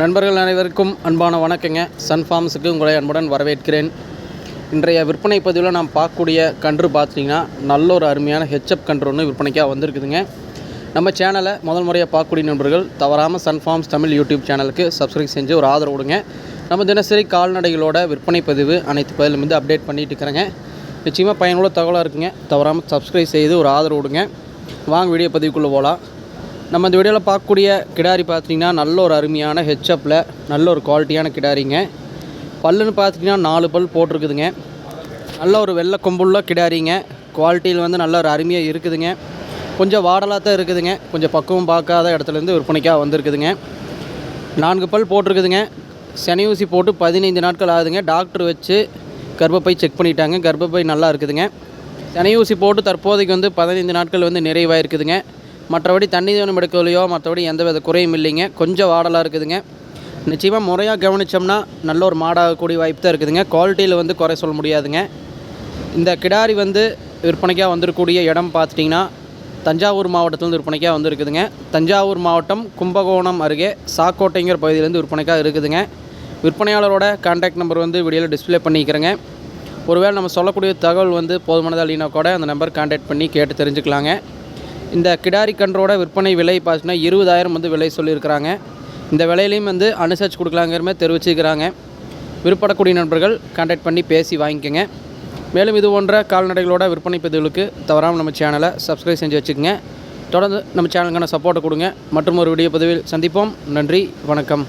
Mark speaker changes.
Speaker 1: நண்பர்கள் அனைவருக்கும் அன்பான வணக்கங்க. சன் ஃபார்ம்ஸுக்கு உங்களை அன்புடன் வரவேற்கிறேன். இன்றைய விற்பனை பதிவில் நாம் பார்க்கக்கூடிய கன்று பார்த்தீங்கன்னா நல்ல ஒரு அருமையான ஹெச்அப் கன்று ஒன்று விற்பனைக்காக வந்திருக்குதுங்க. நம்ம சேனலை முதல் முறையாக பார்க்கக்கூடிய நண்பர்கள் தவறாமல் சன் ஃபார்ம்ஸ் தமிழ் யூடியூப் சேனலுக்கு சப்ஸ்கிரைப் செஞ்சு ஒரு ஆதரவு கொடுங்க. நம்ம தினசரி கால்நடைகளோட விற்பனை பதிவு அனைத்து பதிலும் வந்து அப்டேட் பண்ணிகிட்டு இருக்கிறேங்க. நிச்சயமாக பயனுள்ள தகவலாக இருக்குங்க. தவறாமல் சப்ஸ்கிரைப் செய்து ஒரு ஆதரவு கொடுங்க. வாங்க வீடியோ பதிவுக்குள்ளே போகலாம் நம்ம இந்த வீடியோவில் பார்க்கக்கூடிய கிடாரி பார்த்தீங்கன்னா நல்ல ஒரு அருமையான ஹெச்அப்பில் நல்ல ஒரு குவாலிட்டியான கிடாரிங்க. பல்லுன்னு பார்த்தீங்கன்னா நாலு பல் போட்டிருக்குதுங்க. நல்ல ஒரு வெள்ளை கொம்புள்ள கிடாரிங்க. குவாலிட்டியில் வந்து நல்ல ஒரு அருமையாக இருக்குதுங்க. கொஞ்சம் வாடலாக தான் இருக்குதுங்க. கொஞ்சம் பக்குவம் பார்க்காத இடத்துலேருந்து விற்பனைக்காக வந்திருக்குதுங்க. நான்கு பல் போட்டிருக்குதுங்க. சனி ஊசி போட்டு பதினைந்து நாட்கள் ஆகுதுங்க. டாக்டர் வச்சு கர்ப்பப்பை செக் பண்ணிட்டாங்க. கர்ப்பப்பை நல்லா இருக்குதுங்க. சனி ஊசி போட்டு தற்போதைக்கு வந்து பதினைந்து நாட்கள் வந்து நிறைவாக இருக்குதுங்க மற்றபடி தண்ணி தீவனம் எடுக்கலையோ மற்றபடி எந்த வித குறையும் இல்லைங்க. கொஞ்சம் வாடலாக இருக்குதுங்க. நிச்சயமாக முறையாக கவனித்தோம்னா நல்ல ஒரு மாடாகக்கூடிய வாய்ப்பு தான் இருக்குதுங்க. குவாலிட்டியில் வந்து குறை சொல்ல முடியாதுங்க. இந்த கிடாரி வந்து விற்பனைக்காக வந்திருக்கக்கூடிய இடம் பார்த்துட்டிங்கன்னா தஞ்சாவூர் மாவட்டத்திலேருந்து விற்பனைக்காக வந்திருக்குதுங்க. தஞ்சாவூர் மாவட்டம் கும்பகோணம் அருகே சாக்கோட்டைங்கிற பகுதியிலேருந்து விற்பனைக்காக இருக்குதுங்க. விற்பனையாளரோட கான்டாக்ட் நம்பர் வந்து வீடியோவில் டிஸ்ப்ளே பண்ணிக்கிறேங்க. ஒருவேளை நம்ம சொல்லக்கூடிய தகவல் வந்து போதுமானதாக இல்லைனா கூட அந்த நம்பர் கான்டாக்ட் பண்ணி கேட்டு தெரிஞ்சுக்கலாங்க. இந்த கிடாரி கன்றோட விற்பனை விலை பார்த்தீங்கன்னா இருபதாயிரம் வந்து விலை சொல்லியிருக்கிறாங்க. இந்த விலையிலையும் வந்து அனுசரித்து கொடுக்கலாங்கிற மாதிரி தெரிவிச்சுக்கிறாங்க விருப்பப்படக்கூடிய நண்பர்கள் கான்டாக்ட் பண்ணி பேசி வாங்கிக்கோங்க. மேலும் இது போன்ற கால்நடைகளோட விற்பனை பதிவுகளுக்கு தவறாமல் நம்ம சேனலை சப்ஸ்கிரைப் செஞ்சு வச்சுக்கோங்க. தொடர்ந்து நம்ம சேனலுக்கான சப்போர்ட்டை கொடுங்க. மற்றும் ஒரு வீடியோ பதிவில் சந்திப்போம். நன்றி வணக்கம்.